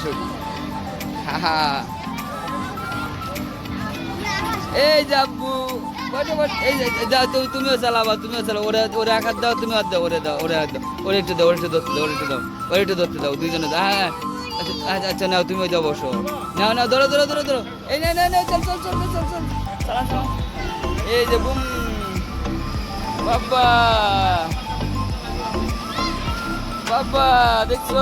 আসুক এই যাও তুমি তুমিও চালাবা তুমিও চালাও ওরে ওরে এক হাত দাও তুমি হাত দাও ওরে দাও ওরে হাত দাও। ওরে একটু দাও ওরে একটু ধরতে দাও ওরে একটু দাও ওরে একটু ধরতে দাও দুইজনে দাও। হ্যাঁ হ্যাঁ। আচ্ছা আচ্ছা, আচ্ছা নাও তুমিও যাও বসো। নাও নাও ধরো ধরো ধরো ধরো। এই না না না চল চল চল চল চল চল। চালা চালা। এই যে বুম। বাবা। বাবা দেখছ?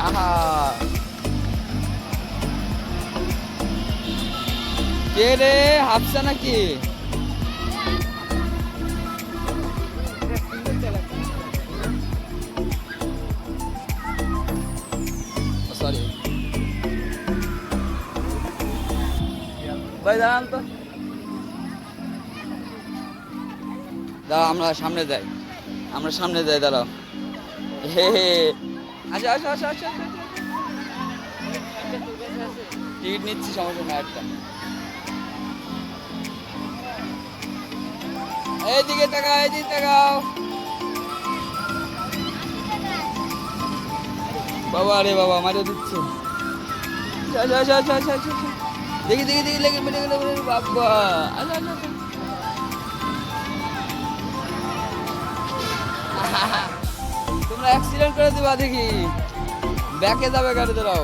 কে রে, হাফসা নাকি? সরি ভাই, দাঁড়ান তো। দাঁড়াও, আমরা সামনে যাই। আমরা সামনে যাই, দাঁড়াও। হে। আচ্ছা আচ্ছা আচ্ছা আচ্ছা আচ্ছা টিকিট নিচ্ছি সমস্যা না একটা এইদিকে তাকাও এইদিকে তাকাও। বাবা রে বাবা মারিয়ে দিচ্ছে। আচ্ছা আচ্ছা আচ্ছা আচ্ছা আচ্ছা আচ্ছা। দেখি দেখি দেখি লেগে বাবা। আচ্ছা আচ্ছা। তোমরা অ্যাক্সিডেন্ট করে দিবা দেখি। ব্যাকে যাবে গাড়ি দাঁড়াও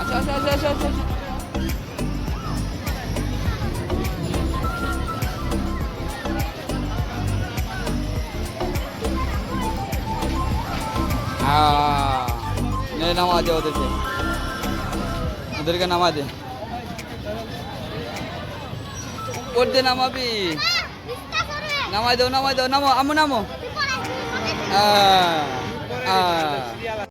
আচ্ছা আচ্ছা আচ্ছা আচ্ছা। নে, নামা দে ওদেরকে। ওদেরকে নামা দে। ওর দে নামাবি। নামাই দাও নামাই দাও, নামো আমো নামো। হ্যাঁ আহ।